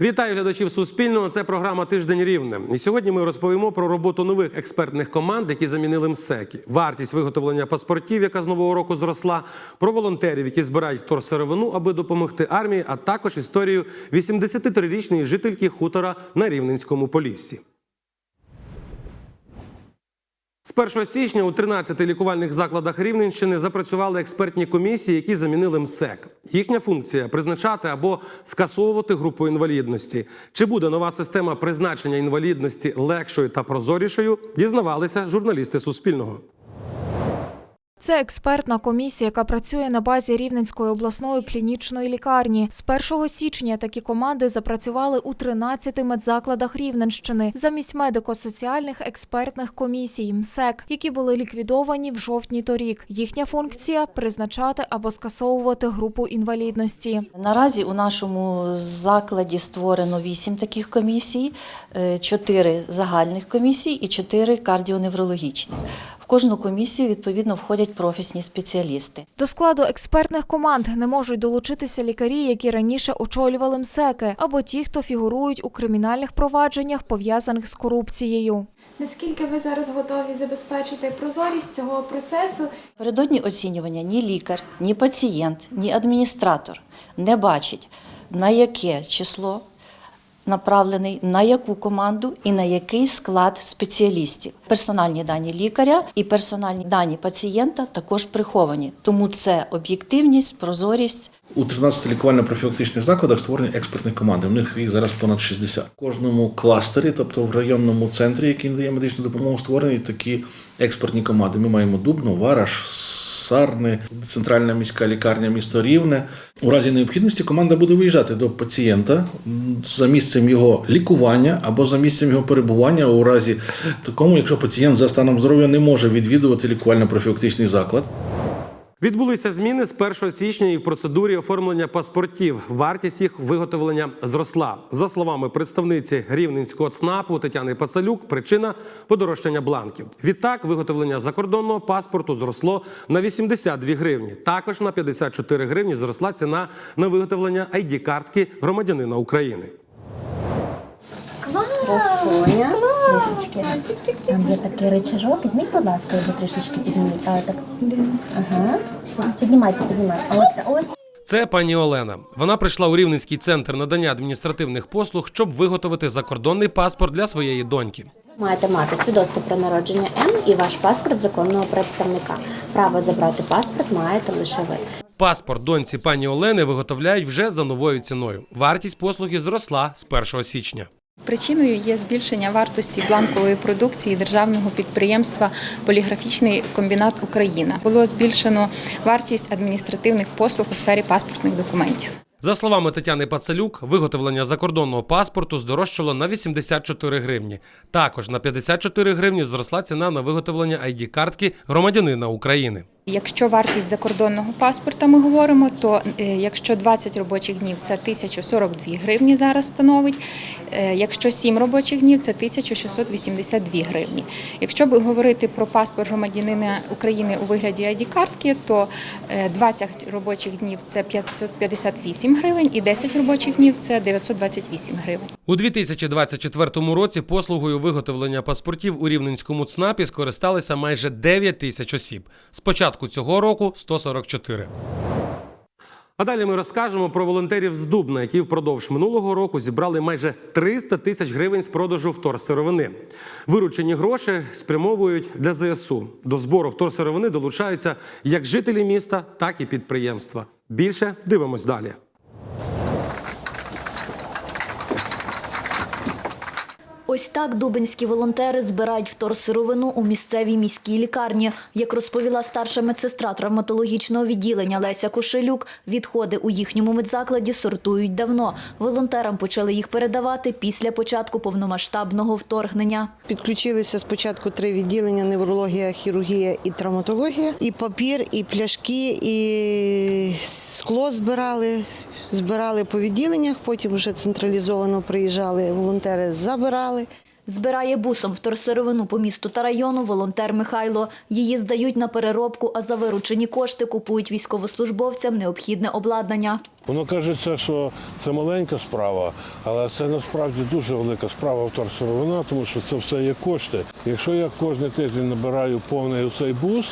Вітаю глядачів Суспільного. Це програма Тиждень Рівне. І сьогодні ми розповімо про роботу нових експертних команд, які замінили МСЕКи, вартість виготовлення паспортів, яка з нового року зросла, про волонтерів, які збирають вторсировину, аби допомогти армії, а також історію 83-річної жительки хутора на Рівненському Поліссі. З 1 січня у 13 лікувальних закладах Рівненщини запрацювали експертні комісії, які замінили МСЕК. Їхня функція призначати або скасовувати групу інвалідності. Чи буде нова система призначення інвалідності легшою та прозорішою? Дізнавалися журналісти Суспільного. Це експертна комісія, яка працює на базі Рівненської обласної клінічної лікарні. З 1 січня такі команди запрацювали у 13 медзакладах Рівненщини замість медико-соціальних експертних комісій МСЕК, які були ліквідовані в жовтні торік. Їхня функція призначати або скасовувати групу інвалідності. Наразі у нашому закладі створено вісім таких комісій, е, чотири загальних комісій і чотири кардіоневрологічних. В кожну комісію відповідно входять професні спеціалісти. До складу експертних команд не можуть долучитися лікарі, які раніше очолювали МСЕКи, або ті, хто фігурують у кримінальних провадженнях, пов'язаних з корупцією. Наскільки ви зараз готові забезпечити прозорість цього процесу? Передодні оцінювання ні лікар, ні пацієнт, ні адміністратор не бачить, на яке число направлений, на яку команду і на який склад спеціалістів. Персональні дані лікаря і персональні дані пацієнта також приховані. Тому це об'єктивність, прозорість. У 13 лікувально-профілактичних закладах створені експертні команди. У них їх зараз понад 60. В кожному кластері, тобто в районному центрі, який надає медичну допомогу, створені такі експертні команди. Ми маємо Дубну, Вараш, Сарни, центральна міська лікарня місто Рівне. У разі необхідності команда буде виїжджати до пацієнта за місцем його лікування або за місцем його перебування у разі такому, якщо пацієнт за станом здоров'я не може відвідувати лікувально-профілактичний заклад. Відбулися зміни з 1 січня і в процедурі оформлення паспортів. Вартість їх виготовлення зросла. За словами представниці рівненського ЦНАПу Тетяни Пацалюк, причина подорожчання бланків. Відтак, виготовлення закордонного паспорту зросло на 82 гривні. Також на 54 гривні зросла ціна на виготовлення id картки громадянина України. Красуня. Трішечки. Там є такий рычажок. Візьміть, будь ласка, його трішечки підніміть. А так. Ага. Піднімайте, піднімайте. А от ось. Це пані Олена. Вона прийшла у Рівненський центр надання адміністративних послуг, щоб виготовити закордонний паспорт для своєї доньки. Маєте мати свідоцтво про народження М і ваш паспорт законного представника. Право забрати паспорт маєте лише ви. Паспорт доньці пані Олени виготовляють вже за новою ціною. Вартість послуги зросла з 1 січня. Причиною є збільшення вартості бланкової продукції державного підприємства Поліграфічний комбінат Україна. Було збільшено вартість адміністративних послуг у сфері паспортних документів. За словами Тетяни Пацалюк, виготовлення закордонного паспорту здорожчало на 84 гривні. Також на 54 гривні зросла ціна на виготовлення id картки громадянина України. Якщо вартість закордонного паспорта ми говоримо, то е, якщо 20 робочих днів це 1042 гривні зараз становить. е, Якщо 7 робочих днів це 1682 гривні. Якщо б говорити про паспорт громадянина України у вигляді ID-картки, то е, 20 робочих днів це 558 гривень і 10 робочих днів це 928 гривень. У 2024 році послугою виготовлення паспортів у Рівненському ЦНАПі скористалися майже 9 тисяч осіб. З початку цього року 144. А далі ми розкажемо про волонтерів з Дубна, які впродовж минулого року зібрали майже 300 тисяч гривень з продажу вторсировини. Виручені гроші спрямовують для ЗСУ. До збору вторсировини долучаються як жителі міста, так і підприємства. Більше дивимось далі. Ось так дубинські волонтери збирають вторсировину у місцевій міській лікарні. Як розповіла старша медсестра травматологічного відділення Леся Кошелюк, відходи у їхньому медзакладі сортують давно. Волонтерам почали їх передавати після початку повномасштабного вторгнення. Підключилися спочатку три відділення: неврологія, хірургія і травматологія. І папір, і пляшки, і скло збирали. збирали по відділеннях, потім вже централізовано приїжджали волонтери, забирали. Збирає бусом вторсировину по місту та району волонтер Михайло. Її здають на переробку, а за виручені кошти купують військовослужбовцям необхідне обладнання. Воно кажеться, що це маленька справа, але це насправді дуже велика справа вторсировина, тому що це все є кошти. Якщо я кожен тиждень набираю повний цей бус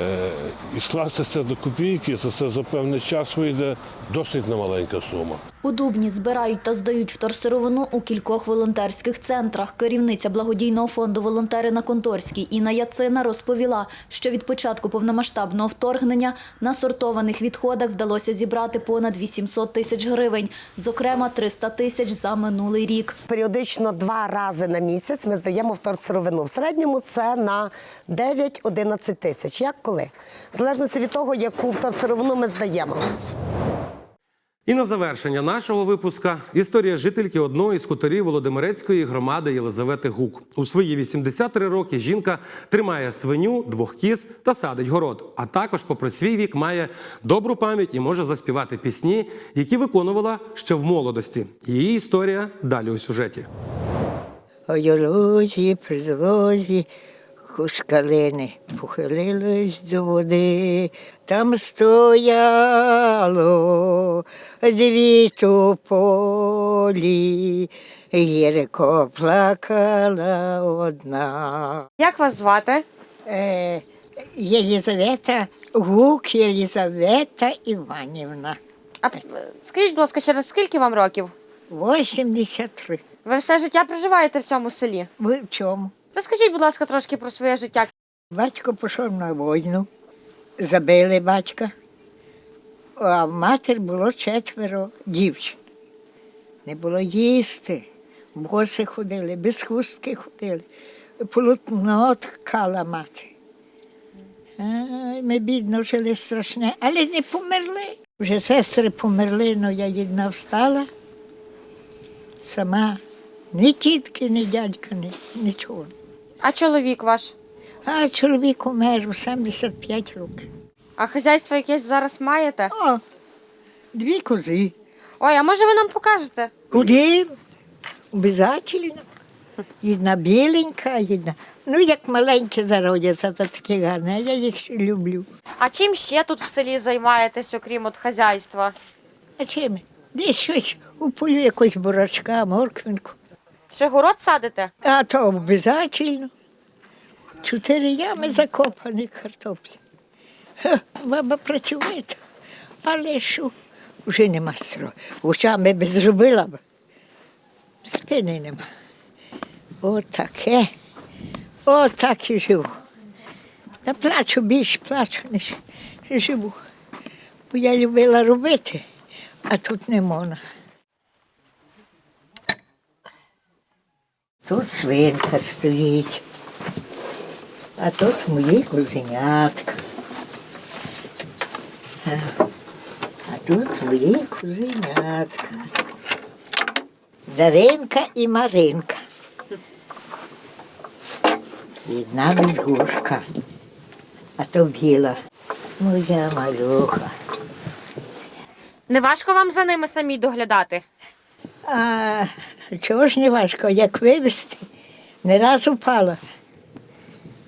е, і скласти це до копійки, то це за певний час вийде досить немаленька сума. У Дубні збирають та здають вторсировину у кількох волонтерських центрах. Керівниця благодійного фонду «Волонтери на Конторській» Інна Яцина розповіла, що від початку повномасштабного вторгнення на сортованих відходах вдалося зібрати понад 800 тисяч гривень, зокрема 300 тисяч за минулий рік. Періодично два рази на місяць ми здаємо вторсировину. В середньому це на 9-11 тисяч. Як коли? В залежності від того, яку вторсировину ми здаємо. І на завершення нашого випуска історія жительки одної з хуторів Володимирецької громади Єлизавети Гук. У свої 83 роки жінка тримає свиню, двох кіз та садить город. А також, попри свій вік, має добру пам'ять і може заспівати пісні, які виконувала ще в молодості. Її історія далі у сюжеті. Ой, у лузі, при дорозі, куш калини похилились до води, там стояло дві тополі, гірко плакала одна. Як вас звати? Е, Єлізавета, Гук Єлізавета Іванівна, А скажіть, будь ласка, ще раз, скільки вам років? 83. Ви все життя проживаєте в цьому селі? Ви в чому? Розкажіть, будь ласка, трошки про своє життя. Батько пішов на війну, забили батька, а матір було четверо дівчин. Не було їсти, боси ходили, без хустки ходили. Полотно ткала мати. Ай, ми бідно жили страшне, але не померли. Вже сестри померли, але я одна встала. Сама ні тітки, ні дядька, ні, нічого. А чоловік ваш? А чоловік умер у 75 років. А хазяйство якесь зараз маєте? О, дві кози. Ой, а може ви нам покажете? Куди? Обязательно. Одна біленька, одна. Ну, як маленькі зародяться, то такі гарні, а я їх люблю. А чим ще тут в селі займаєтесь, окрім от хазяйства? А чим? Десь щось у полю якось бурачка, морквинку. Ще город садите? А то обов'язково. Чотири ями закопані картоплі. Баба працює, але що, вже нема строю. Очами би зробила б. Спини нема. Отаке. Отак і живу. Та плачу більше плачу, ніж живу. Бо я любила робити, а тут не можна. Тут свинка стоїть, а тут мої кузенятка. А, а тут мої кузенятка. Даринка і Маринка. Одна безгушка, а то біла. Моя малюха. Не важко вам за ними самі доглядати? А чого ж не важко, як вивезти? Не раз упала.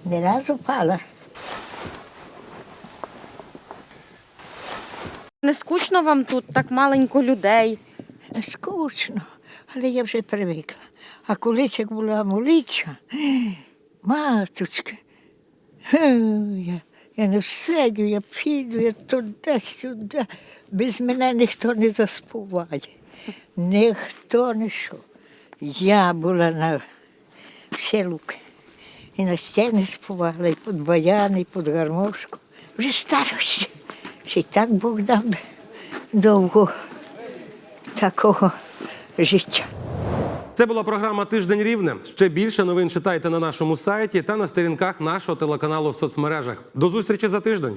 Не раз упала. Не скучно вам тут так маленько людей? Скучно, але я вже привикла. А колись як була молитва, маточка, е, я, я не всидю, я піду, я туди-сюди. Без мене ніхто не заспіває. Ніхто не що. Я була на всі луки. І на стіни співала, і під баян, і під гармошку. Вже старості. Ще й так Бог дав довго такого життя. Це була програма Тиждень Рівне. Ще більше новин читайте на нашому сайті та на сторінках нашого телеканалу в соцмережах. До зустрічі за тиждень.